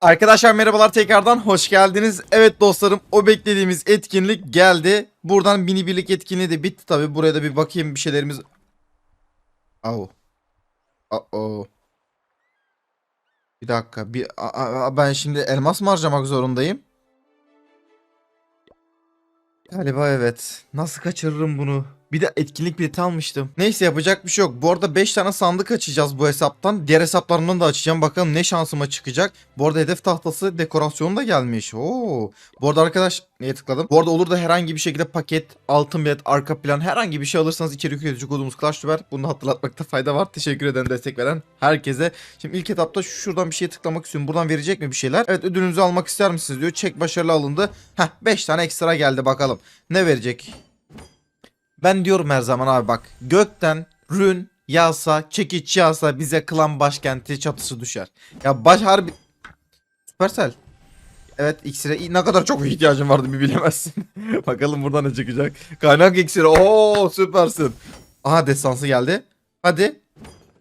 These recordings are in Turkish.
Arkadaşlar merhabalar tekrardan hoş geldiniz. Evet dostlarım o beklediğimiz etkinlik geldi. Buradan mini birlik etkinliği de bitti tabi. Buraya da bir bakayım bir şeylerimiz. Au. Uh Bir dakika. Bir, ben şimdi elmas mı harcamak zorundayım? Galiba evet. Nasıl kaçırırım bunu? Bir de etkinlik bileti almıştım. Neyse yapacak bir şey yok. Bu arada 5 tane sandık açacağız bu hesaptan. Diğer hesaplarımdan da açacağım. Bakalım ne şansıma çıkacak. Bu arada hedef tahtası dekorasyonu da gelmiş. Oo. Bu arada arkadaş neye tıkladım? Bu arada olur da herhangi bir şekilde paket, altın bilet, arka plan herhangi bir şey alırsanız içerik üretici kodumuz Clash Royale. Bunu hatırlatmakta fayda var. Teşekkür ederim destek veren herkese. Şimdi ilk etapta şuradan bir şeye tıklamak istiyorum. Buradan verecek mi bir şeyler? Evet ödülünüzü almak ister misiniz diyor. Çek başarılı alındı. Heh 5 tane ekstra geldi bakalım. Ne verecek? Ben diyorum her zaman abi bak gökten rün yağsa çekiç yağsa bize klan başkenti çatısı düşer. Ya baş harbi Supercell. Evet iksire ne kadar çok ihtiyacım vardı bir bilemezsin. Bakalım buradan ne çıkacak. Kaynak iksiri. Oo süpersin. Aha destansı geldi. Hadi.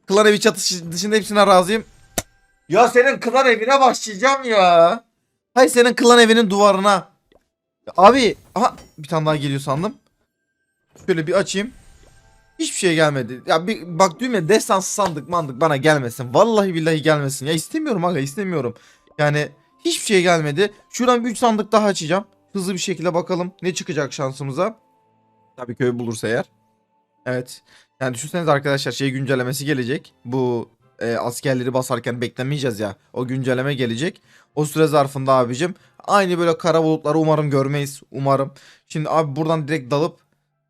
Klan evi çatısı dışında hepsine razıyım. Ya senin klan evine başlayacağım ya. Hay senin klan evinin duvarına. Abi aha bir tane daha geliyor sandım. Şöyle bir açayım. Hiçbir şey gelmedi. Ya bir bak diyorum ya sandık mandık bana gelmesin. Vallahi billahi gelmesin. Ya istemiyorum aga istemiyorum. Yani hiçbir şey gelmedi. Şuradan bir 3 sandık daha açacağım. Hızlı bir şekilde bakalım ne çıkacak şansımıza. Tabii köy bulursa eğer. Evet. Yani düşünsenize arkadaşlar şey güncellemesi gelecek. Bu e, askerleri basarken beklemeyeceğiz ya. O güncelleme gelecek. O süre zarfında abicim. Aynı böyle kara bulutları umarım görmeyiz. Umarım. Şimdi abi buradan direkt dalıp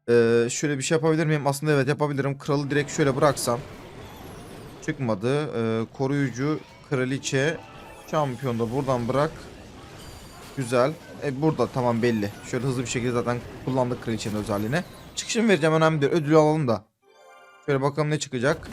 ee, şöyle bir şey yapabilir miyim? Aslında evet yapabilirim. Kralı direkt şöyle bıraksam. Çıkmadı. Ee, koruyucu, kraliçe, şampiyon da buradan bırak. Güzel. E, burada tamam belli. Şöyle hızlı bir şekilde zaten kullandık kraliçenin özelliğini. Çıkışını vereceğim önemli değil. Ödülü alalım da. Şöyle bakalım ne çıkacak.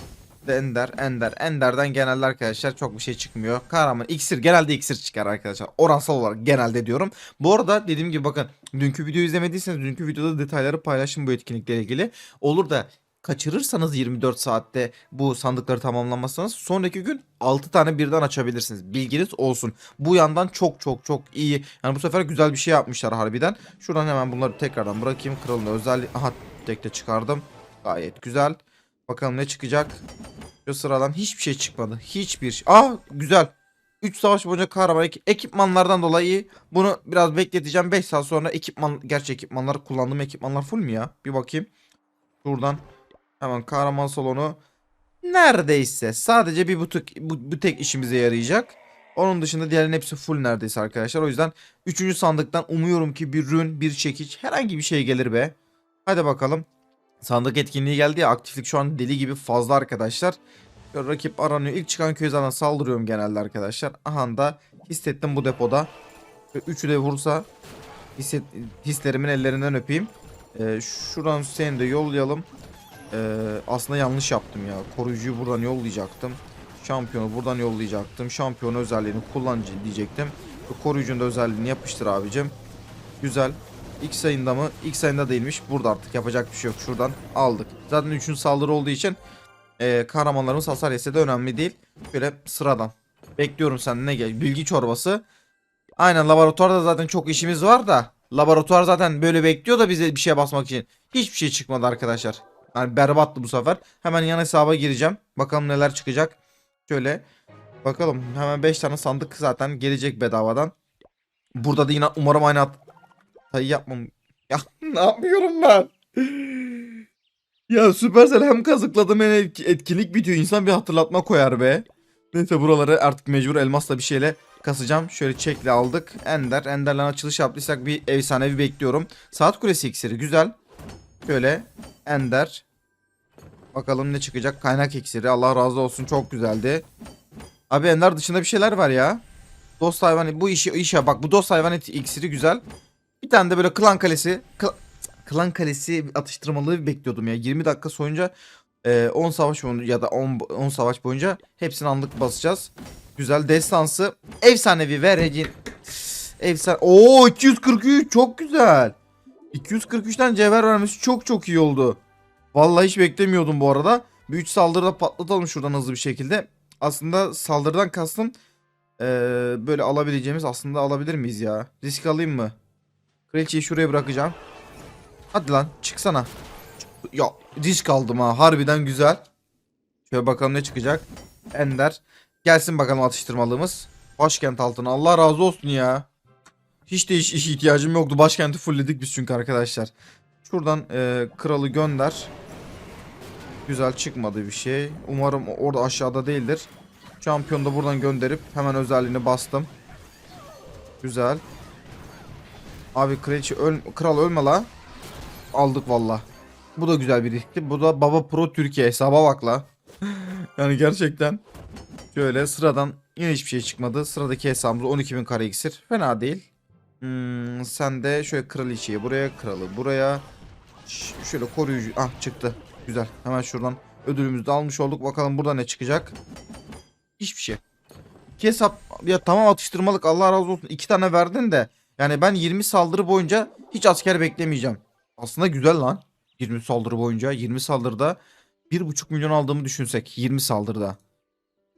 De Ender, Ender. Ender'den genelde arkadaşlar çok bir şey çıkmıyor. Kahraman iksir genelde iksir çıkar arkadaşlar. Oransal olarak genelde diyorum. Bu arada dediğim gibi bakın dünkü videoyu izlemediyseniz dünkü videoda detayları paylaşın bu etkinlikle ilgili. Olur da kaçırırsanız 24 saatte bu sandıkları tamamlamazsanız sonraki gün 6 tane birden açabilirsiniz. Bilginiz olsun. Bu yandan çok çok çok iyi. Yani bu sefer güzel bir şey yapmışlar harbiden. Şuradan hemen bunları tekrardan bırakayım. Kralın özelliği. Aha tek de çıkardım. Gayet güzel. Bakalım ne çıkacak. Şu sıradan hiçbir şey çıkmadı. Hiçbir şey. Aa güzel. 3 savaş boyunca kahraman ek- ekipmanlardan dolayı bunu biraz bekleteceğim. 5 saat sonra ekipman gerçi ekipmanları kullandığım ekipmanlar full mü ya? Bir bakayım. Şuradan hemen kahraman salonu neredeyse sadece bir bu tek, bu, bu tek işimize yarayacak. Onun dışında diğerlerin hepsi full neredeyse arkadaşlar. O yüzden 3. sandıktan umuyorum ki bir rün, bir çekiç herhangi bir şey gelir be. Hadi bakalım. Sandık etkinliği geldi ya aktiflik şu an deli gibi fazla arkadaşlar. Rakip aranıyor. İlk çıkan köy zaten saldırıyorum genelde arkadaşlar. Aha da hissettim bu depoda. Üçü de vursa hisset, hislerimin ellerinden öpeyim. Ee, şuradan seni de yollayalım. Ee, aslında yanlış yaptım ya. Koruyucuyu buradan yollayacaktım. Şampiyonu buradan yollayacaktım. Şampiyon özelliğini kullanıcı diyecektim. Koruyucunun da özelliğini yapıştır abicim. Güzel. X ayında mı? X ayında değilmiş. Burada artık yapacak bir şey yok. Şuradan aldık. Zaten 3. saldırı olduğu için e, kahramanlarımız hasar yese de önemli değil. Böyle sıradan. Bekliyorum sen ne gel? Bilgi çorbası. Aynen laboratuvarda zaten çok işimiz var da. Laboratuvar zaten böyle bekliyor da bize bir şeye basmak için. Hiçbir şey çıkmadı arkadaşlar. Yani berbattı bu sefer. Hemen yan hesaba gireceğim. Bakalım neler çıkacak. Şöyle. Bakalım. Hemen 5 tane sandık zaten gelecek bedavadan. Burada da yine umarım aynı hatayı yapmam. Ya ne yapıyorum ben? Ya Supercell hem kazıkladım hem etki- etkinlik bitiyor. İnsan bir hatırlatma koyar be. Neyse buraları artık mecbur elmasla bir şeyle kasacağım. Şöyle çekle aldık. Ender. Ender'le açılış yaptıysak bir efsanevi bekliyorum. Saat kulesi iksiri güzel. Şöyle Ender. Bakalım ne çıkacak. Kaynak iksiri. Allah razı olsun çok güzeldi. Abi Ender dışında bir şeyler var ya. Dost hayvan bu işi işe bak bu dost hayvan iksiri güzel. Bir tane de böyle klan kalesi. Kla- klan kalesi atıştırmalığı bekliyordum ya. 20 dakika soyunca e, 10 savaş ya da 10, 10 savaş boyunca hepsini anlık basacağız. Güzel destansı. Efsanevi ve Regin. Efsane. Oo 243 çok güzel. 243'ten cevher vermesi çok çok iyi oldu. Vallahi hiç beklemiyordum bu arada. Bir 3 saldırıda patlatalım şuradan hızlı bir şekilde. Aslında saldırıdan kastım Ee, böyle alabileceğimiz aslında alabilir miyiz ya? Risk alayım mı? Kraliçeyi şuraya bırakacağım. Hadi lan çıksana. Ya risk aldım ha harbiden güzel. Şöyle bakalım ne çıkacak. Ender. Gelsin bakalım atıştırmalığımız. Başkent altına Allah razı olsun ya. Hiç de iş, iş ihtiyacım yoktu. Başkenti fullledik biz çünkü arkadaşlar. Şuradan e, kralı gönder. Güzel çıkmadı bir şey. Umarım orada aşağıda değildir. Şampiyonu da buradan gönderip hemen özelliğini bastım. Güzel. Abi kraliçe öl kral ölme la. Aldık valla. Bu da güzel bir riskti. Bu da Baba Pro Türkiye hesaba bak la. yani gerçekten. Şöyle sıradan yine hiçbir şey çıkmadı. Sıradaki hesabımız 12.000 kare iksir. Fena değil. Hmm, sen de şöyle kraliçeyi buraya, kralı buraya. Ş- şöyle koruyucu. Ah çıktı. Güzel. Hemen şuradan ödülümüzü de almış olduk. Bakalım burada ne çıkacak. Hiçbir şey. İki hesap ya tamam atıştırmalık Allah razı olsun. iki tane verdin de. Yani ben 20 saldırı boyunca hiç asker beklemeyeceğim. Aslında güzel lan. 20 saldırı boyunca 20 saldırıda 1.5 milyon aldığımı düşünsek 20 saldırıda.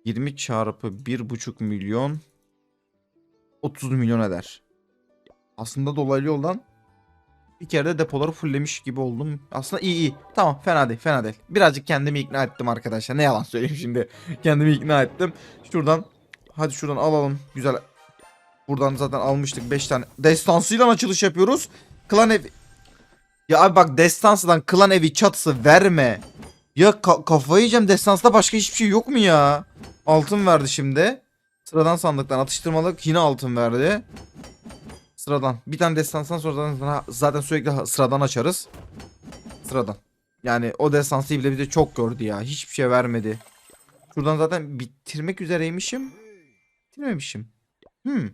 20 çarpı 1.5 milyon 30 milyon eder. Aslında dolaylı yoldan bir kere de depoları fulllemiş gibi oldum. Aslında iyi iyi. Tamam fena değil fena değil. Birazcık kendimi ikna ettim arkadaşlar. Ne yalan söyleyeyim şimdi. Kendimi ikna ettim. Şuradan hadi şuradan alalım. Güzel. Buradan zaten almıştık 5 tane. Destansıyla açılış yapıyoruz. Klan evi. Ya abi bak destansıdan klan evi çatısı verme. Ya ka- kafayı yiyeceğim destansta başka hiçbir şey yok mu ya? Altın verdi şimdi. Sıradan sandıktan atıştırmalık yine altın verdi. Sıradan. Bir tane destanstan sonra zaten, zaten sürekli sıradan açarız. Sıradan. Yani o destansı bile bize çok gördü ya. Hiçbir şey vermedi. Şuradan zaten bitirmek üzereymişim. Bitirmemişim. Hmm.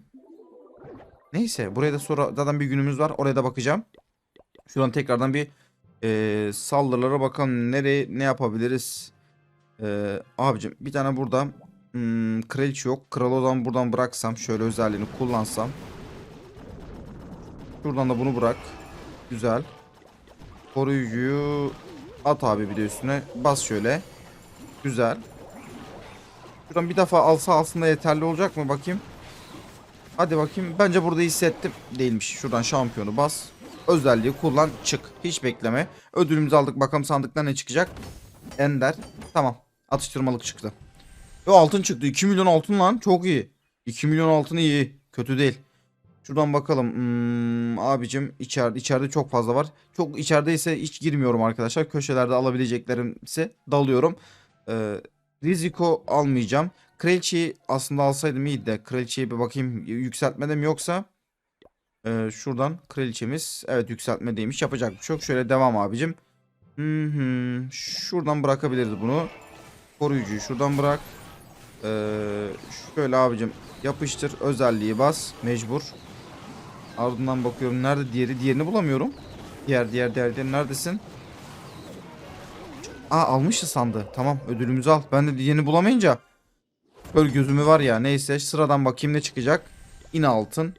Neyse buraya da sonra zaten bir günümüz var. Oraya da bakacağım. Şuradan tekrardan bir eee saldırılara bakalım. Nereye ne yapabiliriz? Eee abicim bir tane burada hmm, kraliçe yok. Kralı o buradan bıraksam. Şöyle özelliğini kullansam. Şuradan da bunu bırak. Güzel. Koruyucuyu at abi bir de üstüne. Bas şöyle. Güzel. Şuradan bir defa alsa aslında yeterli olacak mı bakayım. Hadi bakayım. Bence burada hissettim. Değilmiş. Şuradan şampiyonu bas. Özelliği kullan çık. Hiç bekleme. Ödülümüzü aldık. Bakalım sandıktan ne çıkacak. Ender. Tamam. Atıştırmalık çıktı. Yo altın çıktı. 2 milyon altın lan. Çok iyi. 2 milyon altın iyi. Kötü değil. Şuradan bakalım. Hmm, abicim içeride içeride çok fazla var. Çok içerideyse hiç girmiyorum arkadaşlar. Köşelerde alabileceklerimse dalıyorum. Ee, Riziko almayacağım. Kraliçeyi aslında alsaydım iyiydi de. Kraliçeyi bir bakayım yükseltmede mi yoksa. Ee, şuradan kraliçemiz. Evet yükseltmedeymiş. Yapacak bir şey yok. Şöyle devam abicim. Hı hı. Şuradan bırakabiliriz bunu. Koruyucuyu şuradan bırak. Ee, şöyle abicim yapıştır. Özelliği bas. Mecbur. Ardından bakıyorum. Nerede diğeri? Diğerini bulamıyorum. Diğer diğer diğer diğer neredesin? Aa almıştı sandı. Tamam ödülümüzü al. Ben de diğerini bulamayınca böyle gözümü var ya. Neyse sıradan bakayım ne çıkacak. Yine altın.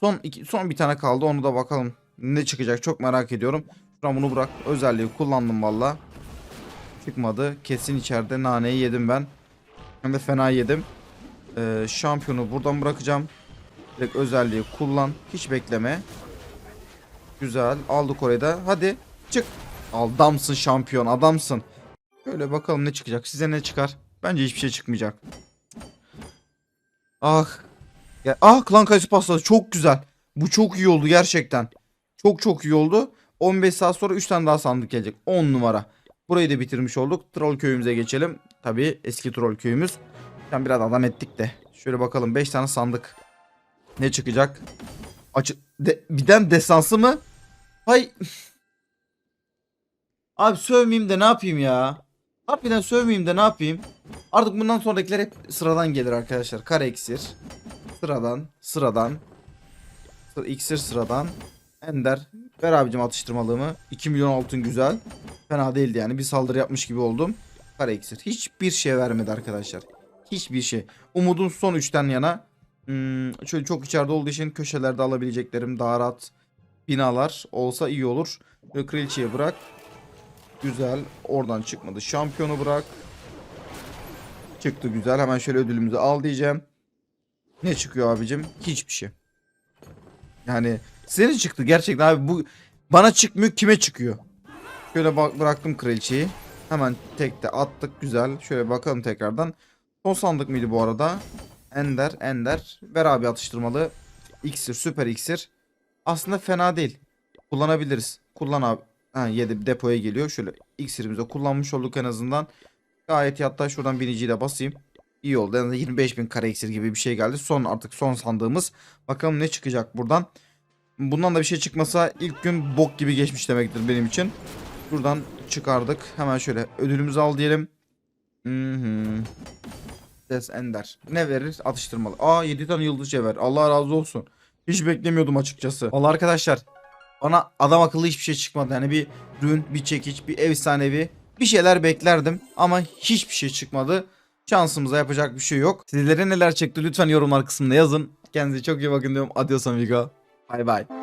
Son iki, son bir tane kaldı. Onu da bakalım ne çıkacak. Çok merak ediyorum. Şuradan bunu bırak. Özelliği kullandım valla. Çıkmadı. Kesin içeride naneyi yedim ben. Hem de fena yedim. Ee, şampiyonu buradan bırakacağım. Direkt özelliği kullan. Hiç bekleme. Güzel. Aldık orayı da. Hadi çık. Adamsın şampiyon. Adamsın. Şöyle bakalım ne çıkacak. Size ne çıkar? Bence hiçbir şey çıkmayacak. Ah. Ya, ah klan kayısı pastası çok güzel. Bu çok iyi oldu gerçekten. Çok çok iyi oldu. 15 saat sonra 3 tane daha sandık gelecek. 10 numara. Burayı da bitirmiş olduk. Troll köyümüze geçelim. Tabii eski troll köyümüz. Sen biraz adam ettik de. Şöyle bakalım 5 tane sandık. Ne çıkacak? Açı de, birden desansı mı? Hay. Abi sövmeyeyim de ne yapayım ya? Harbiden sövmeyeyim de ne yapayım? Artık bundan sonrakiler hep sıradan gelir arkadaşlar. Kare iksir. Sıradan. Sıradan. Sı- İksir sıradan. Ender. Ver abicim atıştırmalığımı. 2 milyon altın güzel. Fena değildi yani. Bir saldırı yapmış gibi oldum. Kare iksir. Hiçbir şey vermedi arkadaşlar. Hiçbir şey. Umudun son 3'ten yana. Hmm, şöyle çok içeride olduğu için köşelerde alabileceklerim daha rahat binalar olsa iyi olur. Böyle kraliçeyi bırak. Güzel. Oradan çıkmadı. Şampiyonu bırak. Çıktı güzel. Hemen şöyle ödülümüzü al diyeceğim. Ne çıkıyor abicim? Hiçbir şey. Yani senin çıktı gerçekten abi bu bana çıkmıyor kime çıkıyor? Şöyle bak bıraktım kraliçeyi. Hemen tekte attık güzel. Şöyle bakalım tekrardan. Son sandık mıydı bu arada? Ender, Ender. Ver abi atıştırmalı. İksir, süper iksir. Aslında fena değil. Kullanabiliriz. Kullan abi. Ha 7 depoya geliyor. Şöyle iksirimizi kullanmış olduk en azından. Gayet iyi. hatta şuradan biniciyi de basayım. İyi oldu. En azından 25 bin kare iksir gibi bir şey geldi. Son artık son sandığımız. Bakalım ne çıkacak buradan. Bundan da bir şey çıkmasa ilk gün bok gibi geçmiş demektir benim için. Buradan çıkardık. Hemen şöyle ödülümüzü al diyelim. Hı hı. Ses Ender. Ne verir? Atıştırmalı. Aa 7 tane yıldız cevher. Allah razı olsun. Hiç beklemiyordum açıkçası. Allah arkadaşlar. Bana adam akıllı hiçbir şey çıkmadı. Yani bir rün, bir çekiç, bir efsanevi. Bir şeyler beklerdim ama hiçbir şey çıkmadı. Şansımıza yapacak bir şey yok. Sizlere neler çıktı lütfen yorumlar kısmında yazın. Kendinize çok iyi bakın diyorum. Adios amigo. Bay bay.